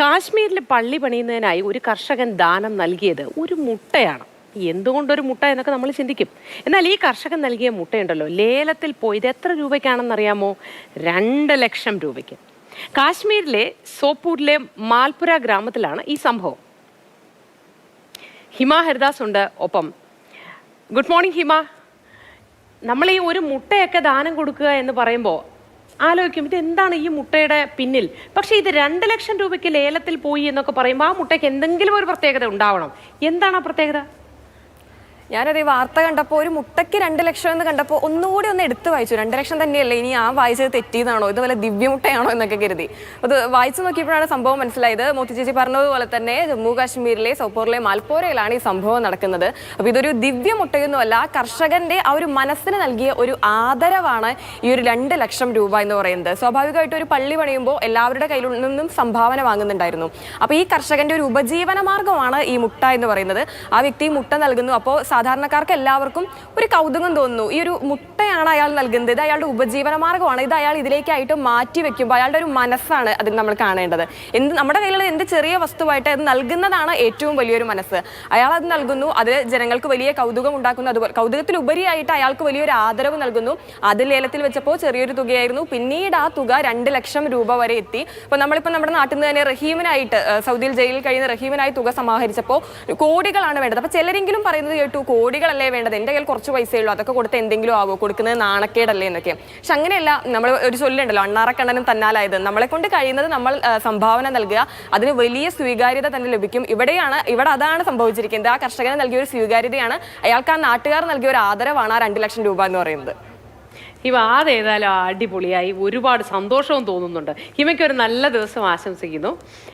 കാശ്മീരിൽ പള്ളി പണിയുന്നതിനായി ഒരു കർഷകൻ ദാനം നൽകിയത് ഒരു മുട്ടയാണ്. എന്തുകൊണ്ടൊരു മുട്ട എന്നൊക്കെ നമ്മൾ ചിന്തിക്കും. എന്നാൽ ഈ കർഷകൻ നൽകിയ മുട്ടയുണ്ടല്ലോ. ലേലത്തിൽ പോയത് എത്ര രൂപയ്ക്കാണെന്നറിയാമോ? രണ്ട് ലക്ഷം രൂപയ്ക്ക്. കാശ്മീരിലെ സോപ്പൂരിലെ മാൽപുര ഗ്രാമത്തിലാണ് ഈ സംഭവം. ഹിമ ഹരിദാസ് ഉണ്ട് ഒപ്പം. Good morning Hima. നമ്മൾ ഈ ഒരു മുട്ടയൊക്കെ ദാനം കൊടുക്കുക എന്ന് പറയുമ്പോൾ ആലോചിക്കും ഇത് എന്താണ് ഈ മുട്ടയുടെ പിന്നിൽ? പക്ഷേ ഇത് രണ്ട് ലക്ഷം രൂപയ്ക്ക് ലേലത്തിൽ പോയി എന്നൊക്കെ പറയുമ്പോൾ ആ മുട്ടയ്ക്ക് എന്തെങ്കിലും ഒരു പ്രത്യേകത ഉണ്ടാവണം. എന്താണ് ആ പ്രത്യേകത? ഞാനത് ഈ വാർത്ത കണ്ടപ്പോൾ ഒരു മുട്ടയ്ക്ക് രണ്ട് ലക്ഷം എന്ന് കണ്ടപ്പോൾ ഒന്നുകൂടി ഒന്ന് എടുത്ത് വായിച്ചു. രണ്ട് ലക്ഷം തന്നെയല്ലേ ഇനി ആ വായിച്ചത് തെറ്റിയതാണോ ഇത് വല്ല ദിവ്യമുട്ടയാണോ എന്നൊക്കെ കരുതി. അത് വായിച്ചു നോക്കിയപ്പോഴാണ് സംഭവം മനസ്സിലായത്. മോത്തി ചേച്ചി പറഞ്ഞതുപോലെ തന്നെ ജമ്മു കാശ്മീരിലെ സോപ്പോറിലെ മാൽപ്പോരയിലാണ് ഈ സംഭവം നടക്കുന്നത്. അപ്പോൾ ഇതൊരു ദിവ്യമുട്ടയൊന്നുമല്ല കർഷകന്റെ ആ ഒരു മനസ്സിന് നൽകിയ ഒരു ആദരവാണ് ഈ ഒരു രണ്ട് ലക്ഷം രൂപ എന്ന് പറയുന്നത്. സ്വാഭാവികമായിട്ട് ഒരു പള്ളി പണിയുമ്പോൾ എല്ലാവരുടെ കയ്യിൽ നിന്നും സംഭാവന വാങ്ങുന്നുണ്ടായിരുന്നു. അപ്പോൾ ഈ കർഷകന്റെ ഒരു ഉപജീവന മാർഗമാണ് ഈ മുട്ട എന്ന് പറയുന്നത്. ആ വ്യക്തി മുട്ട നൽകുന്നു. അപ്പോൾ സാധാരണക്കാർക്ക് എല്ലാവർക്കും ഒരു കൗതുകം തോന്നുന്നു. ഈ ഒരു മുട്ടയാണ് അയാൾ നൽകുന്നത്. ഇത് അയാളുടെ ഉപജീവന മാർഗമാണ്. ഇത് അയാൾ ഇതിലേക്കായിട്ട് മാറ്റി വെക്കുമ്പോൾ അയാളുടെ ഒരു മനസ്സാണ് അതിൽ നമ്മൾ കാണേണ്ടത്. എന്ത് നമ്മുടെ കയ്യിലുള്ള എന്ത് ചെറിയ വസ്തുവായിട്ട് അത് നൽകുന്നതാണ് ഏറ്റവും വലിയൊരു മനസ്സ്. അയാൾ അത് നൽകുന്നു അത് ജനങ്ങൾക്ക് വലിയ കൗതുകം ഉണ്ടാക്കുന്നു. അതുപോലെ കൗതുകത്തിലുപരിയായിട്ട് അയാൾക്ക് വലിയൊരു ആദരവ് നൽകുന്നു. അത് ലേലത്തിൽ വെച്ചപ്പോൾ ചെറിയൊരു തുകയായിരുന്നു. പിന്നീട് ആ തുക രണ്ട് ലക്ഷം രൂപ വരെ എത്തി. അപ്പോൾ നമ്മളിപ്പോൾ നമ്മുടെ നാട്ടിൽ നിന്ന് തന്നെ റഹീമിനായിട്ട് സൗദിയിൽ ജയിലിൽ കഴിയുന്ന റഹീമിനായി തുക സമാഹരിച്ചപ്പോൾ കോടികളാണ് വേണ്ടത്. അപ്പോൾ ചിലരെങ്കിലും പറയുന്നത് കേട്ടു കോടികളല്ലേ വേണ്ടത്? എന്റെ കയ്യിൽ കുറച്ച് പൈസയേ ഉള്ളൂ. അതൊക്കെ കൊടുത്ത് എന്തെങ്കിലും ആവോ? കൊടുക്കുന്നത് നാണക്കേടല്ലേ എന്നൊക്കെ. പക്ഷെ അങ്ങനെയല്ല നമ്മൾ ഒരു ചൊല്ലുണ്ടല്ലോ അണ്ണാറക്കണ്ണനും തന്നാലായത്. നമ്മളെ കൊണ്ട് കഴിയുന്നത് നമ്മൾ സംഭാവന നൽകുക. അതിന് വലിയ സ്വീകാര്യത തന്നെ ലഭിക്കും. ഇവിടെയാണ് ഇവിടെ അതാണ് സംഭവിച്ചിരിക്കുന്നത്. ആ കർഷകന് നൽകിയ ഒരു സ്വീകാര്യതയാണ്. അയാൾക്ക് ആ നാട്ടുകാർ നൽകിയ ഒരു ആദരവാണ് ആ രണ്ട് ലക്ഷം രൂപ എന്ന് പറയുന്നത്. ഹിമ അതേതായാലും അടിപൊളിയായി. ഒരുപാട് സന്തോഷവും തോന്നുന്നുണ്ട്. ഹിമയ്ക്ക് ഒരു നല്ല ദിവസം ആശംസിക്കുന്നു.